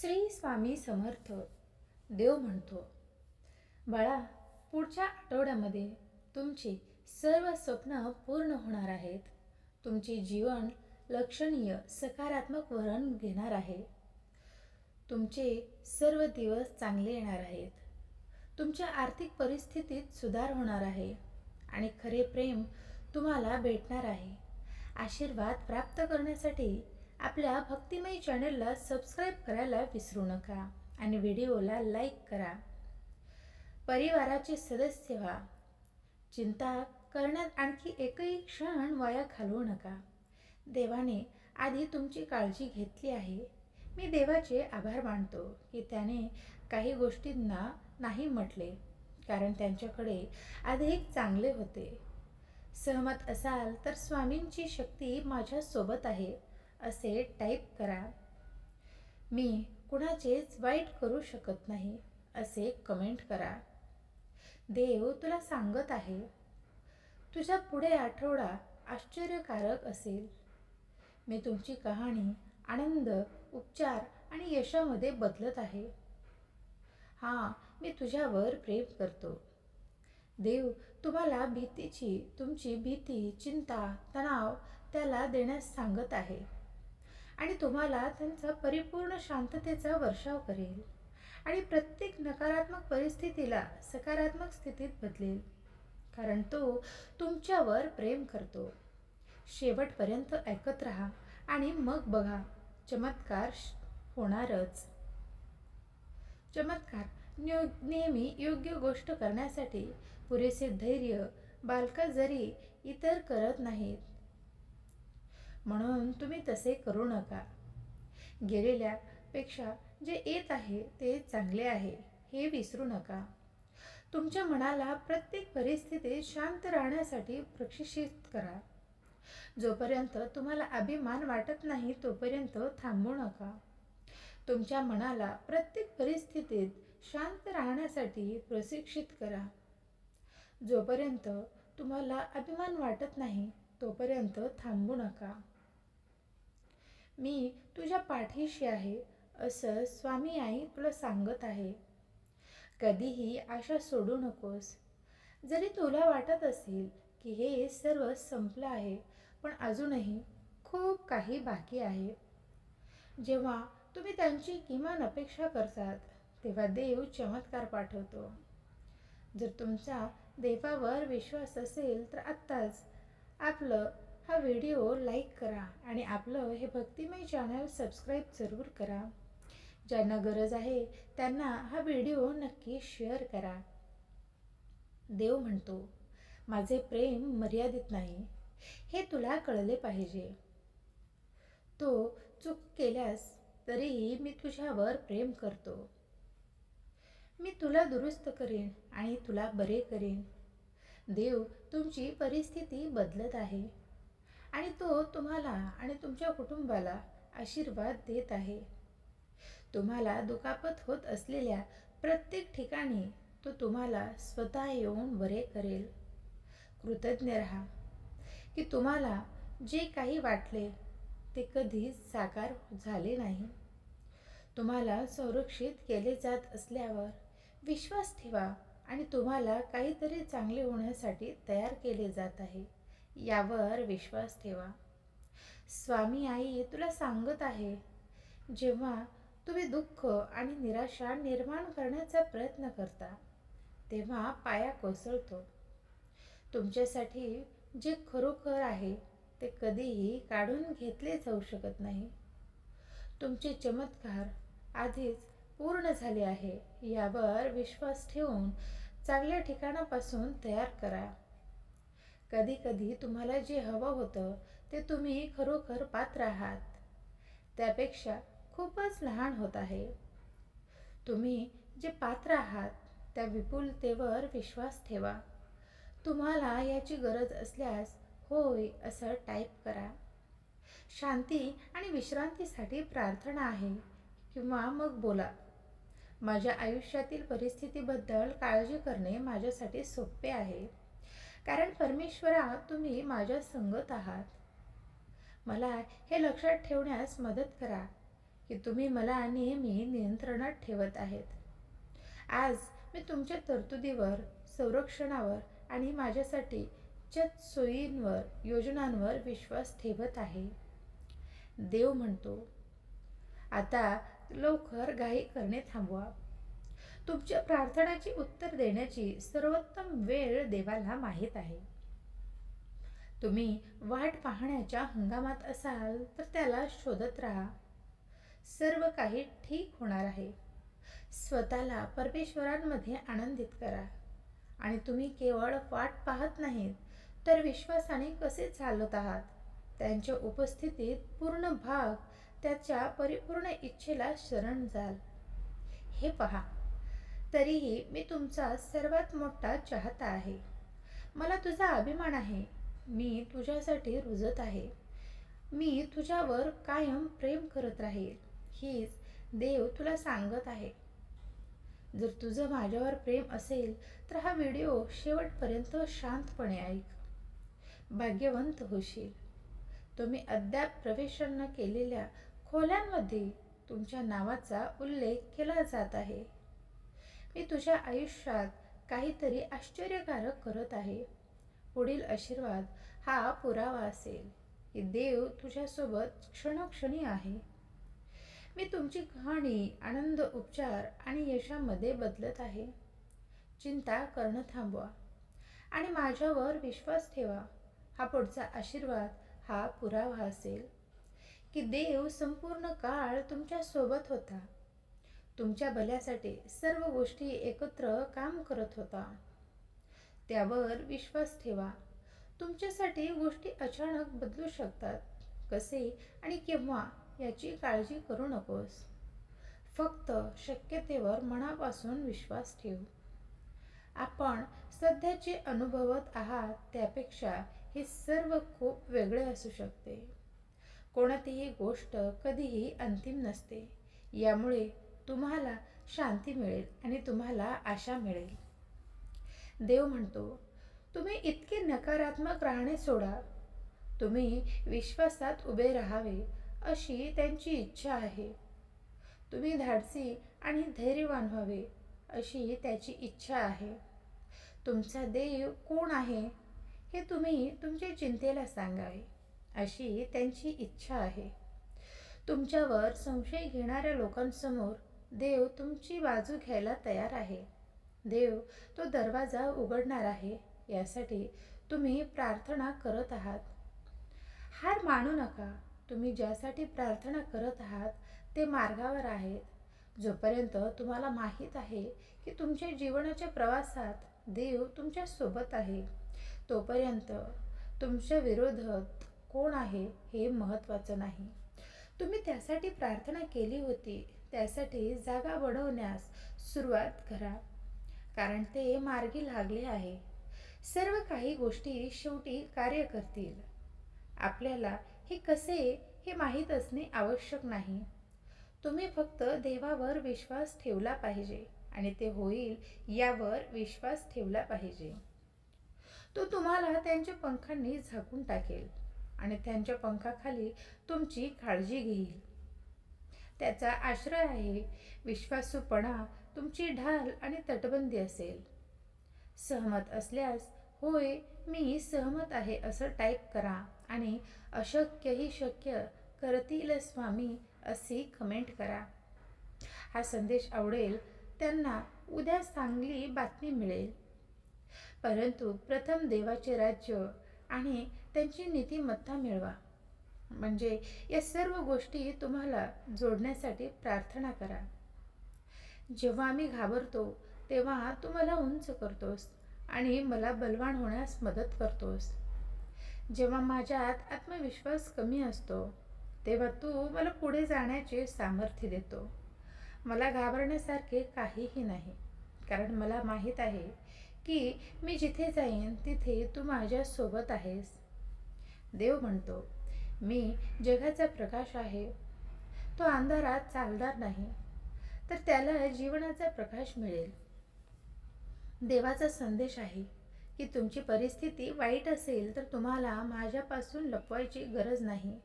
श्री स्वामी समर्थ. देव म्हणतो बाळा पुढच्या आठवड्यामध्ये तुमची सर्व स्वप्न पूर्ण होणार आहेत. तुमचे जीवन लक्षणीय सकारात्मक वळण घेणार आहे. तुमचे सर्व दिवस चांगले येणार आहेत. तुमच्या आर्थिक परिस्थितीत सुधार होणार आहे आणि खरे प्रेम तुम्हाला भेटणार आहे. आशीर्वाद प्राप्त करण्यासाठी आपल्या भक्तिमय चॅनलला सबस्क्राईब करायला विसरू नका आणि व्हिडिओला लाईक करा. परिवाराचे सदस्य व्हा. चिंता करण्यात आणखी एकही क्षण वाया घालवू नका. देवाने आधी तुमची काळजी घेतली आहे. मी देवाचे आभार मानतो की त्याने काही गोष्टींना नाही म्हटले कारण त्यांच्याकडे अधिक चांगले होते. सहमत असाल तर स्वामींची शक्ती माझ्यासोबत आहे. असे टाईप करा. मी कुणाचेच वाईट करू शकत नाही असे कमेंट करा. देव तुला सांगत आहे तुझ्या पुढे आठवडा आश्चर्यकारक असेल. मी तुमची कहाणी आनंद उपचार आणि यशामध्ये बदलत आहे. हां मी तुझ्यावर प्रेम करतो. देव तुम्हाला भीतीची तुमची भीती चिंता तणाव त्याला देण्यास सांगत आहे. आणि तुम्हाला त्यांचा परिपूर्ण शांततेचा वर्षाव करेल. आणि प्रत्येक नकारात्मक परिस्थितीला सकारात्मक स्थितीत बदलेल. कारण तो तुमच्यावर प्रेम करतो. शेवटपर्यंत ऐकत राहा आणि मग बघा चमत्कार होणारच. चमत्कार नेहमी योग्य गोष्ट करण्यासाठी पुरेसे धैर्य बालका जरी इतर करत नाहीत म्हणून तुम्ही तसे करू नका. गेलेल्यापेक्षा जे येत आहे ते चांगले आहे हे विसरू नका. तुमच्या मनाला प्रत्येक परिस्थितीत शांत राहण्यासाठी प्रशिक्षित करा. जोपर्यंत तुम्हाला अभिमान वाटत नाही तोपर्यंत थांबू नका. तुमच्या मनाला प्रत्येक परिस्थितीत शांत राहण्यासाठी प्रशिक्षित करा. जोपर्यंत तुम्हाला अभिमान वाटत नाही तोपर्यंत थांबू नका. मी तुझ्या पाठीशी आहे असं स्वामी आई तुला सांगत आहे. कधीही आशा सोडू नकोस. जरी तुला वाटत असेल की हे सर्व संपलं आहे पण अजूनही खूप काही बाकी आहे. जेव्हा तुम्ही त्यांची किमान अपेक्षा करतात तेव्हा देव चमत्कार पाठवतो. जर तुमचा देवावर विश्वास असेल तर आत्ताच आपलं हा व्हिडिओ लाईक करा आणि आपलं हे भक्तिमय चॅनल सबस्क्राईब जरूर करा. ज्यांना गरज आहे त्यांना हा व्हिडिओ नक्की शेअर करा. देव म्हणतो माझे प्रेम मर्यादित नाही हे तुला कळले पाहिजे. तो चूक केल्यास तरीही मी तुझ्यावर प्रेम करतो. मी तुला दुरुस्त करेन आणि तुला बरे करेन. देव तुमची परिस्थिती बदलत आहे. आणि तो तुम्हाला आणि तुमच्या कुटुंबाला आशीर्वाद देत आहे. तुम्हाला दुखापत होत असलेल्या प्रत्येक ठिकाणी तो तुम्हाला स्वतः येऊन बरे करेल. कृतज्ञ राहा. की तुम्हाला जे काही वाटले ते कधीच साकार झाले नाही. तुम्हाला संरक्षित केले जात असल्यावर विश्वास ठेवा आणि तुम्हाला काहीतरी चांगले होण्यासाठी तयार केले जात आहे. यावर विश्वास ठेवा. स्वामी आई तुला सांगत आहे जेव्हा तुम्ही दुःख आणि निराशा निर्माण करण्याचा प्रयत्न करता तेव्हा पाया कोसळतो. तुमच्यासाठी जे खरोखर आहे ते कधीही काढून घेतले जाऊ शकत नाही. तुमचे चमत्कार आधीच पूर्ण झाले आहे यावर विश्वास ठेवून चांगल्या ठिकाणापासून तयार करा. कधी कधी तुम्हाला जे हवं होतं ते तुम्ही खरोखर पात्र आहात. त्यापेक्षा खूपच लहान होत आहे. तुम्ही जे पात्र आहात त्या विपुलतेवर विश्वास ठेवा. तुम्हाला याची गरज असल्यास होय असं टाईप करा. शांती आणि विश्रांतीसाठी प्रार्थना आहे किंवा मग बोला. माझ्या आयुष्यातील परिस्थितीबद्दल काळजी करणे माझ्यासाठी सोपे आहे. कारण परमेश्वरा तुम्ही माझ्या संगत आहात. मला हे लक्षात ठेवण्यास मदत करा की तुम्ही मला नेहमी नियंत्रणात ठेवत आहेत. आज मी तुमच्या तरतुदीवर संरक्षणावर आणि माझ्यासाठी चत सोयींवर योजनांवर विश्वास ठेवत आहे. देव म्हणतो आता लवकर घाई करणे थांबवा. तुमच्या प्रार्थनाची उत्तर देण्याची सर्वोत्तम वेळ देवाला माहीत आहे. तुम्ही वाट पाहण्याच्या हंगामात असाल तर त्याला शोधत राहा. सर्व काही ठीक होणार आहे. स्वतःला परमेश्वरांमध्ये आनंदित करा. आणि तुम्ही केवळ वाट पाहत नाहीत तर विश्वासाने कसे चालत आहात? त्यांच्या उपस्थितीत पूर्ण भाग त्याच्या परिपूर्ण इच्छेला शरण जाल. हे पहा तरीही मी तुमचा सर्वात मोठा चाहता आहे. मला तुझा अभिमान आहे. मी तुझ्यासाठी रुजत आहे. मी तुझ्यावर कायम प्रेम करत राहील. हीच देव तुला सांगत आहे. जर तुझं माझ्यावर प्रेम असेल तर हा व्हिडिओ शेवटपर्यंत शांतपणे ऐक. भाग्यवंत होशील. तुम्ही अद्याप प्रवेश न केलेल्या खोल्यांमध्ये तुमच्या नावाचा उल्लेख केला जात आहे. मी तुझ्या आयुष्यात काहीतरी आश्चर्यकारक करत आहे. पुढील आशीर्वाद हा पुरावा असेल की देव तुझ्यासोबत क्षणक्षणी आहे. मी तुमची कहाणी आनंद उपचार आणि यशामध्ये बदलत आहे. चिंता करणं थांबवा आणि माझ्यावर विश्वास ठेवा. हा पुढचा आशीर्वाद हा पुरावा असेल की देव संपूर्ण काळ तुमच्यासोबत होता. तुमच्या भल्यासाठी सर्व गोष्टी एकत्र काम करत होता. त्यावर विश्वास ठेवा. तुमच्यासाठी गोष्टी अचानक बदलू शकतात. कसे आणि केव्हा याची काळजी करू नकोस. फक्त शक्यतेवर मनापासून विश्वास ठेव. आपण सध्या जे अनुभवत आहात त्यापेक्षा हे सर्व खूप वेगळे असू शकते. कोणतीही गोष्ट कधीही अंतिम नसते. यामुळे तुम्हाला शांती मिळेल आणि तुम्हाला आशा मिळेल. देव म्हणतो तुम्ही इतके नकारात्मक राहणे सोडा. तुम्ही विश्वासात उभे राहावे अशी त्यांची इच्छा आहे. तुम्ही धाडसी आणि धैर्यवान व्हावे अशी त्याची इच्छा आहे. तुमचा देव कोण आहे हे तुम्ही तुमच्या चिंतेला सांगावे अशी त्यांची इच्छा आहे. तुमच्यावर संशय घेणाऱ्या लोकांसमोर देव तुमची बाजू घ्यायला तयार आहे. देव तो दरवाजा उघडणार आहे. यासाठी तुम्ही प्रार्थना करत आहात. हार मानू नका. तुम्ही ज्यासाठी प्रार्थना करत आहात ते मार्गावर आहेत. जोपर्यंत तुम्हाला माहीत आहे की तुमच्या जीवनाच्या प्रवासात देव तुमच्यासोबत आहे तोपर्यंत तुमच्या विरोधात कोण आहे हे महत्त्वाचं नाही. तुम्ही त्यासाठी प्रार्थना केली होती त्यासाठी जागा बनवण्यास सुरुवात करा. कारण ते मार्गी लागले आहे. सर्व काही गोष्टी शेवटी कार्य करतील. आपल्याला हे कसे हे माहीत असणे आवश्यक नाही. तुम्ही फक्त देवावर विश्वास ठेवला पाहिजे आणि ते होईल यावर विश्वास ठेवला पाहिजे. तो तुम्हाला त्यांच्या पंखांनी झाकून टाकेल आणि त्यांच्या पंखाखाली तुमची काळजी घेईल. त्याचा आश्रय आहे. विश्वासूपणा तुमची ढाल आणि तटबंदी असेल. सहमत असल्यास होय मी सहमत आहे असं टाईप करा आणि अशक्यही शक्य करतील स्वामी अशी कमेंट करा. हा संदेश आवडेल त्यांना उद्या चांगली बातमी मिळेल. परंतु प्रथम देवाचे राज्य आणि त्यांची नीतिमत्ता मिळवा. म्हणजे या सर्व गोष्टी तुम्हाला जोडण्यासाठी प्रार्थना करा. जेव्हा आम्ही घाबरतो तेव्हा तू मला उंच करतोस आणि मला बलवान होण्यास मदत करतोस. जेव्हा माझ्यात आत्मविश्वास कमी असतो तेव्हा तू मला पुढे जाण्याचे सामर्थ्य देतो. मला घाबरण्यासारखे काहीही नाही कारण मला माहीत आहे की मी जिथे जाईन तिथे तू माझ्यासोबत आहेस. देव म्हणतो मी जगाचा प्रकाश आहे. तो अंधारात चालणार नाही. तर त्याला जीवनाचा प्रकाश मिळेल. देवाचा संदेश आहे की तुमची परिस्थिती वाईट असेल तर तुम्हाला माझ्यापासून लपवायची गरज नाही.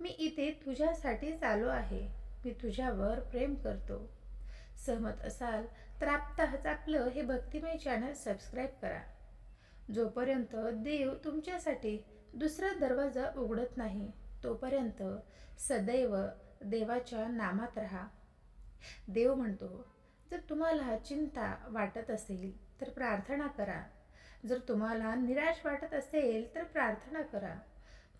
मी इथे तुझ्यासाठीच आलो आहे. मी तुझ्यावर प्रेम करतो. सहमत असाल तर आत्ताच आपलं हे भक्तिमय चॅनल सबस्क्राईब करा. जोपर्यंत देव तुमच्यासाठी दुसरा दरवाजा उघडत नाही. तोपर्यंत सदैव देवाच्या नामात राहा. देव म्हणतो जर तुम्हाला चिंता वाटत असेल तर प्रार्थना करा. जर तुम्हाला निराश वाटत असेल तर प्रार्थना करा.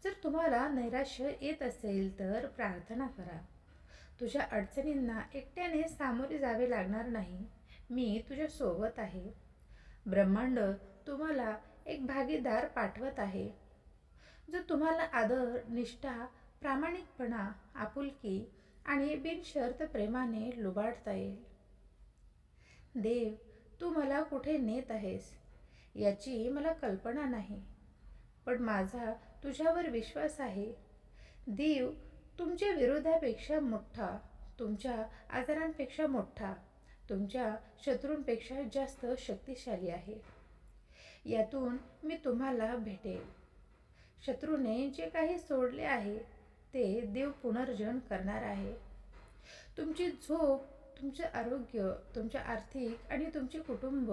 जर तुम्हाला नैराश्य येत असेल तर प्रार्थना करा. तुझ्या अडचणींना एकट्याने सामोरे जावे लागणार नाही. मी तुझ्या सोबत आहे. ब्रह्मांड तुम्हाला एक भागीदार पाठवत आहे. जर तुम्हाला आदर निष्ठा प्रामाणिकपणा आपुलकी आणि बिनशर्त प्रेमाने लुबाडता येईल. देव तू मला कुठे नेत आहेस? याची मला कल्पना नाही. पण माझा तुझ्यावर विश्वास आहे. देव तुमच्या विरोधापेक्षा मोठा तुमच्या आजारांपेक्षा मोठा तुमच्या शत्रूंपेक्षा जास्त शक्तिशाली आहे. यातून मी तुम्हाला भेटेल. शत्रूने जे काही सोडले आहे ते देव पुनर्जन करणार आहे. तुमची झोप तुमचे आरोग्य तुमचे आर्थिक आणि तुमचे कुटुंब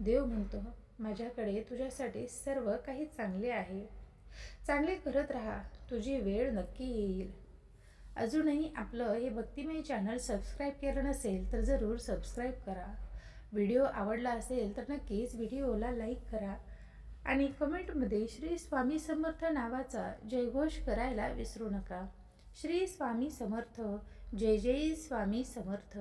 देव म्हणतो माझ्याकडे तुझ्यासाठी सर्व काही चांगले आहे. चांगले करत राहा तुझी वेळ नक्की येईल. अजूनही आपलं हे भक्तिमय चॅनल सबस्क्राईब केलं नसेल तर जरूर सबस्क्राईब करा. व्हिडिओ आवडला असेल तर नक्कीच व्हिडिओला लाईक करा. आणि कमेंटमध्ये श्री स्वामी समर्थ नावाचा जयघोष करायला विसरू नका. श्री स्वामी समर्थ जय जय स्वामी समर्थ.